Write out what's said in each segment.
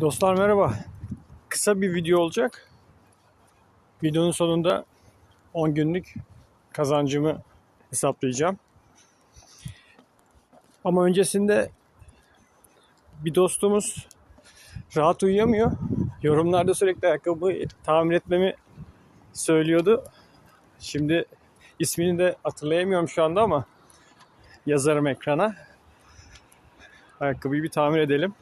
Dostlar merhaba. Kısa bir video olacak. Videonun sonunda 10 günlük kazancımı hesaplayacağım. Ama öncesinde bir dostumuz rahat uyuyamıyor. Yorumlarda sürekli ayakkabı tamir etmemi söylüyordu. Şimdi ismini de hatırlayamıyorum şu anda ama yazarım ekrana. Ayakkabıyı bir tamir edelim.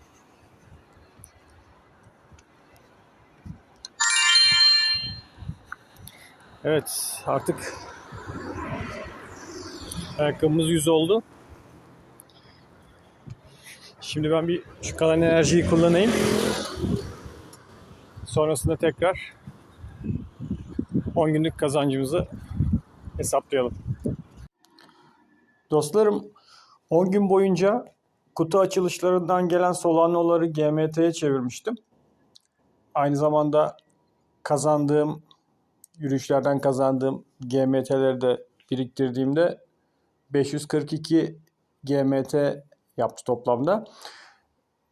Evet artık ayakkabımız 100 oldu. Şimdi ben bir şu kalan enerjiyi kullanayım. Sonrasında tekrar 10 günlük kazancımızı hesaplayalım. Dostlarım 10 gün boyunca kutu açılışlarından gelen Solano'ları GMT'ye çevirmiştim. Aynı zamanda kazandığım yürüyüşlerden kazandığım GMT'leri de biriktirdiğimde 542 GMT yaptı toplamda.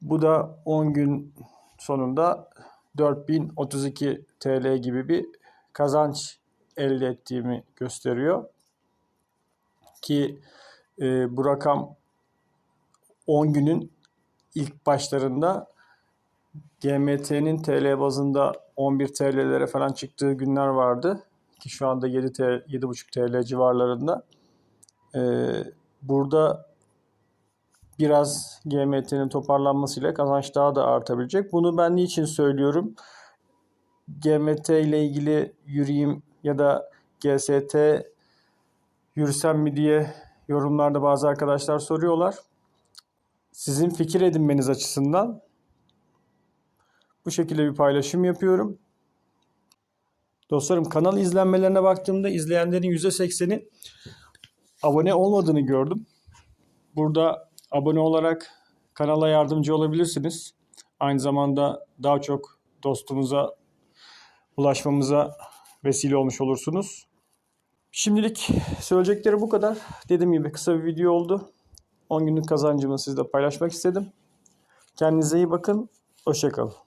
Bu da 10 gün sonunda 4032 TL gibi bir kazanç elde ettiğimi gösteriyor. Ki e, bu rakam 10 günün ilk başlarında GMT'nin TL bazında 11 TL'lere falan çıktığı günler vardı. Ki şu anda 7 TL, 7,5 TL civarlarında. Ee, burada biraz GMT'nin toparlanmasıyla kazanç daha da artabilecek. Bunu ben niçin söylüyorum? GMT ile ilgili yürüyeyim ya da GST yürüsem mi diye yorumlarda bazı arkadaşlar soruyorlar. Sizin fikir edinmeniz açısından bu şekilde bir paylaşım yapıyorum. Dostlarım kanal izlenmelerine baktığımda izleyenlerin %80'i abone olmadığını gördüm. Burada abone olarak kanala yardımcı olabilirsiniz. Aynı zamanda daha çok dostumuza ulaşmamıza vesile olmuş olursunuz. Şimdilik söyleyecekleri bu kadar. Dediğim gibi kısa bir video oldu. 10 günlük kazancımı sizle paylaşmak istedim. Kendinize iyi bakın. Hoşçakalın.